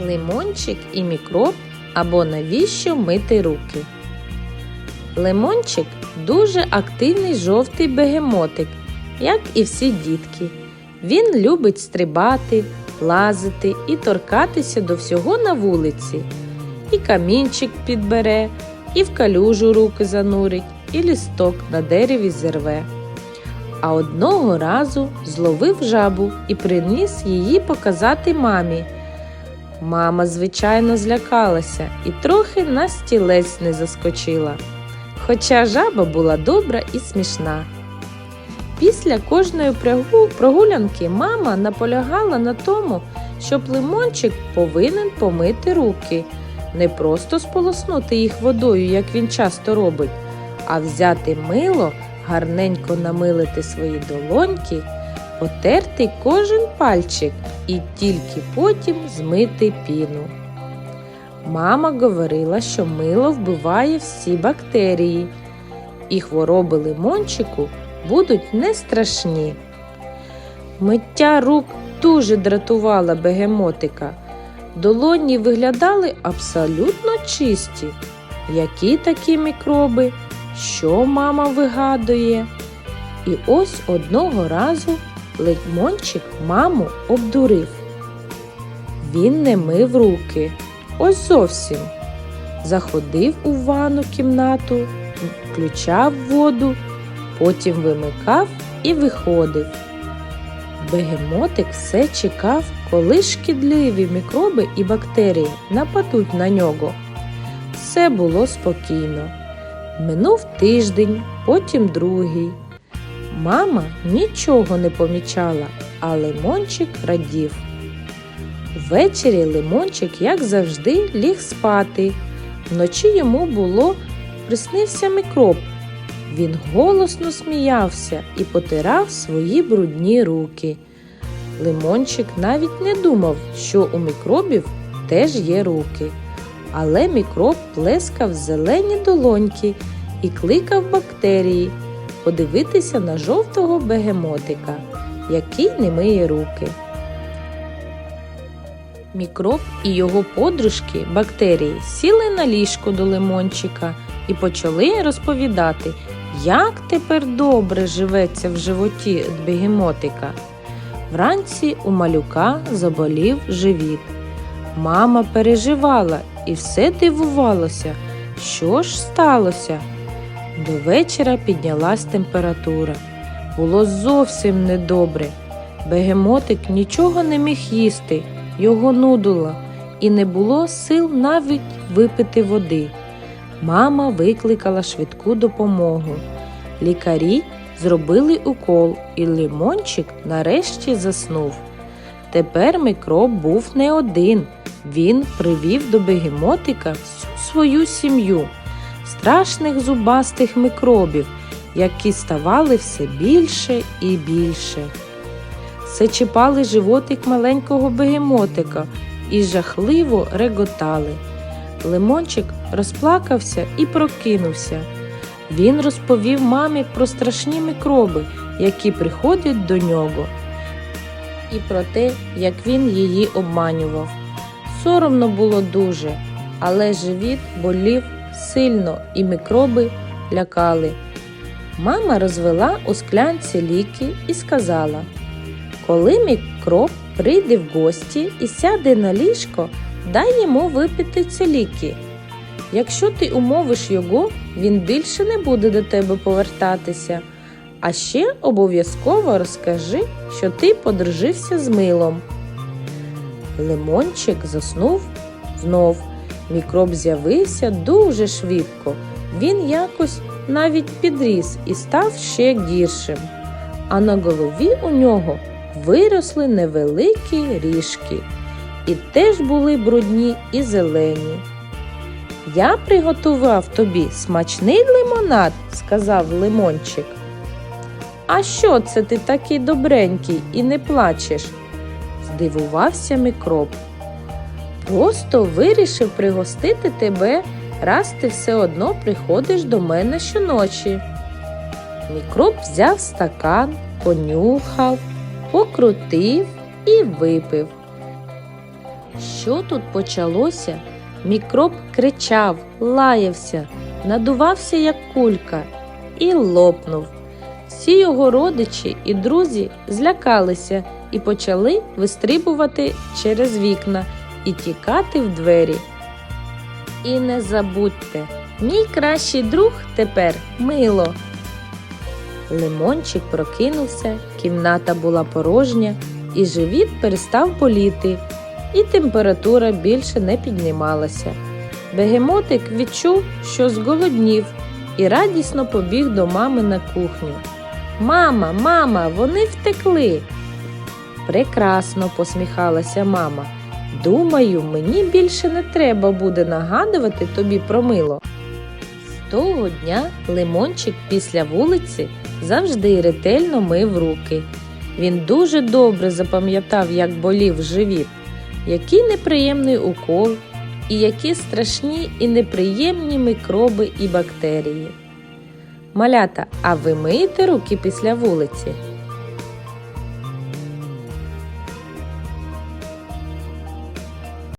Лимончик і мікроб або навіщо мити руки. Лимончик дуже активний жовтий бегемотик, як і всі дітки. Він любить стрибати, лазити і торкатися до всього на вулиці. І камінчик підбере, і в калюжу руки занурить, і лісток на дереві зірве. А одного разу зловив жабу і приніс її показати мамі. Мама, звичайно, злякалася і трохи на стілець не заскочила. Хоча жаба була добра і смішна. Після кожної прогулянки мама наполягала на тому, щоб лимончик повинен помити руки, не просто сполоснути їх водою, як він часто робить, а взяти мило, гарненько намилити свої долоньки, потерти кожен пальчик і тільки потім змити піну. Мама говорила, що мило вбиває всі бактерії, і хвороби лимончику будуть не страшні. Миття рук дуже дратувала бегемотика. Долоні виглядали абсолютно чисті. Які такі мікроби? Що мама вигадує? І ось одного разу лимончик маму обдурив. Він не мив руки. Ось зовсім. Заходив у ванну кімнату, включав воду, потім вимикав і виходив. Бегемотик все чекав, коли шкідливі мікроби і бактерії нападуть на нього. Все було спокійно. Минув тиждень, потім другий. Мама нічого не помічала, а лимончик радів. Ввечері лимончик, як завжди, ліг спати. Вночі йому було приснився мікроб. Він голосно сміявся і потирав свої брудні руки. Лимончик навіть не думав, що у мікробів теж є руки. Але мікроб плескав зелені долоньки і кликав бактерії подивитися на жовтого бегемотика, який не миє руки. Мікроб і його подружки бактерії сіли на ліжко до лимончика і почали розповідати, як тепер добре живеться в животі бегемотика. Вранці у малюка заболів живіт. Мама переживала і все дивувалося, що ж сталося. До вечора піднялась температура. Було зовсім недобре. Бегемотик нічого не міг їсти, його нудило, і не було сил навіть випити води. Мама викликала швидку допомогу. Лікарі зробили укол, і лимончик нарешті заснув. Тепер мікроб був не один. Він привів до бегемотика всю свою сім'ю, страшних зубастих мікробів, які ставали все більше і більше. Все чіпали животик маленького бегемотика і жахливо реготали. Лимончик розплакався і прокинувся. Він розповів мамі про страшні мікроби, які приходять до нього, і про те, як він її обманював. Соромно було дуже, але живіт болів сильно і мікроби лякали. Мама розвела у склянці ліки і сказала: коли мікроб прийде в гості і сяде на ліжко, дай йому випити ці ліки. Якщо ти умовиш його, він більше не буде до тебе повертатися. А ще обов'язково розкажи, що ти подружився з милом. Лимончик заснув знов. Мікроб з'явився дуже швидко. Він якось навіть підріс і став ще гіршим. А на голові у нього виросли невеликі ріжки і теж були брудні і зелені. Я приготував тобі смачний лимонад, сказав лимончик. А що це ти такий добренький і не плачеш? здивувався мікроб. Просто вирішив пригостити тебе, раз ти все одно приходиш до мене щоночі. Мікроб взяв стакан, понюхав, покрутив і випив. Що тут почалося? Мікроб кричав, лаявся, надувався, як кулька, і лопнув. Всі його родичі і друзі злякалися і почали вистрибувати через вікна і тікати в двері. І не забудьте, мій кращий друг тепер мило. Лимончик прокинувся, кімната була порожня, і живіт перестав боліти, і температура більше не піднімалася. Бегемотик відчув, що зголоднів, і радісно побіг до мами на кухню. Мама, мама, вони втекли. Прекрасно посміхалася мама. Думаю, мені більше не треба буде нагадувати тобі про мило. З того дня лимончик після вулиці завжди ретельно мив руки. Він дуже добре запам'ятав, як болів живіт, який неприємний укол, і які страшні і неприємні мікроби і бактерії. Малята, а ви миєте руки після вулиці?